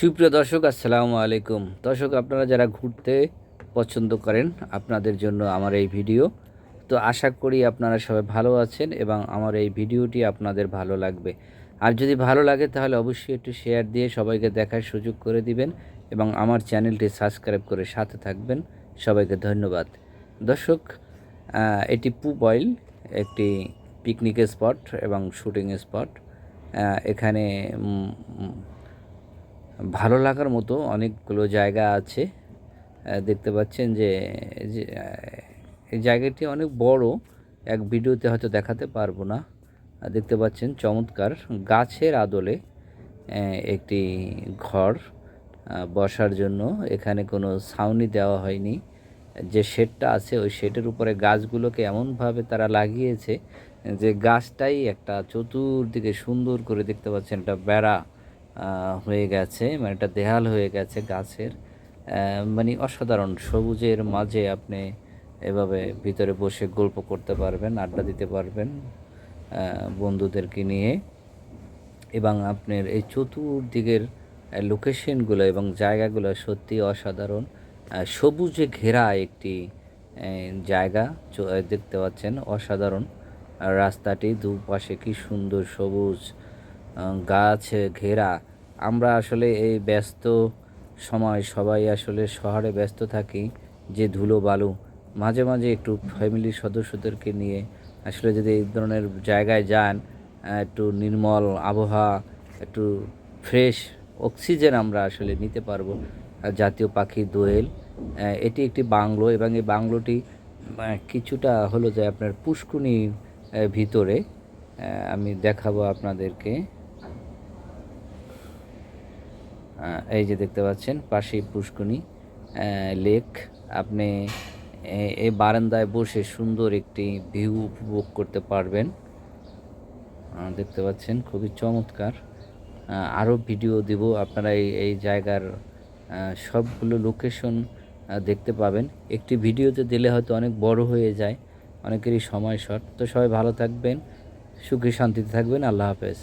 সুপ্রিয় দর্শক, আসসালামু আলাইকুম। দর্শক, আপনারা যারা ঘুরতে পছন্দ করেন, আপনাদের জন্য আমার এই ভিডিও। তো আশা করি আপনারা সবাই ভালো আছেন এবং আমার এই ভিডিওটি আপনাদের ভালো লাগবে। আর যদি ভালো লাগে, তাহলে অবশ্যই একটু শেয়ার দিয়ে সবাইকে দেখার সুযোগ করে দিবেন এবং আমার চ্যানেলটি সাবস্ক্রাইব করে সাথে থাকবেন। সবাইকে ধন্যবাদ। দর্শক এটি পু বয়েল একটি পিকনিক স্পট এবং শুটিং স্পট এখানে ভালো লাগার মতো অনেকগুলো জায়গা আছে। দেখতে পাচ্ছেন যে এই জায়গাটি অনেক বড়। এক ভিডিওতে হয়তো দেখাতে পারব না। দেখতে পাচ্ছেন চমৎকার গাছের আদলে একটি ঘর বসার জন্য। এখানে কোনো ছাউনি দেওয়া হয়নি। যে শেডটা আছে, ওই শেডের উপরে গাছগুলোকে এমনভাবে তারা লাগিয়েছে যে গাছটাই একটা চতুর্দিকে সুন্দর করে দেখতে পাচ্ছেন। একটা বেড়া হয়ে গেছে মানে একটা দেহাল হয়ে গেছে গাছের। মানে অসাধারণ, সবুজের মাঝে আপনি এভাবে ভিতরে বসে গল্প করতে পারবেন, আড্ডা দিতে পারবেন বন্ধুদেরকে নিয়ে। এবং আপনার এই চতুর্দিকের লোকেশনগুলো এবং জায়গাগুলো সত্যি অসাধারণ। সবুজে ঘেরা একটি জায়গা দেখতে পাচ্ছেন, অসাধারণ। রাস্তাটি দুপাশে কি সুন্দর সবুজ। গাছে, ঘেরা। আমরা আসলে এই ব্যস্ত সময় সবাই আসলে শহরে ব্যস্ত থাকি যে ধুলো বালু। মাঝে মাঝে একটু ফ্যামিলির সদস্যদেরকে নিয়ে আসলে যদি এই ধরনের জায়গায় যান একটু নির্মল আবহাওয়া, একটু ফ্রেশ অক্সিজেন আমরা আসলে নিতে পারব জাতীয় পাখি, দোয়েল। এটি একটি বাংলো এবং এই বাংলোটি কিছুটা হলো যে আপনার পুষ্কুনির ভিতরে। আমি দেখাবো আপনাদেরকে। এই যে দেখতে পাচ্ছেন, পাশেই পুষ্কুনি লেক। আপনি এই বারান্দায় বসে সুন্দর একটি ভিউ উপভোগ করতে পারবেন। দেখতে পাচ্ছেন, খুবই চমৎকার। আরও ভিডিও দিব, আপনারা এই এই জায়গার সবগুলো লোকেশন দেখতে পাবেন। একটি ভিডিওতে দিলে হয়তো অনেক বড় হয়ে যায়, অনেকেরই সময় শর্ট। তো সবাই ভালো থাকবেন, সুখী শান্তিতে থাকবেন, আল্লাহ হাফেজ।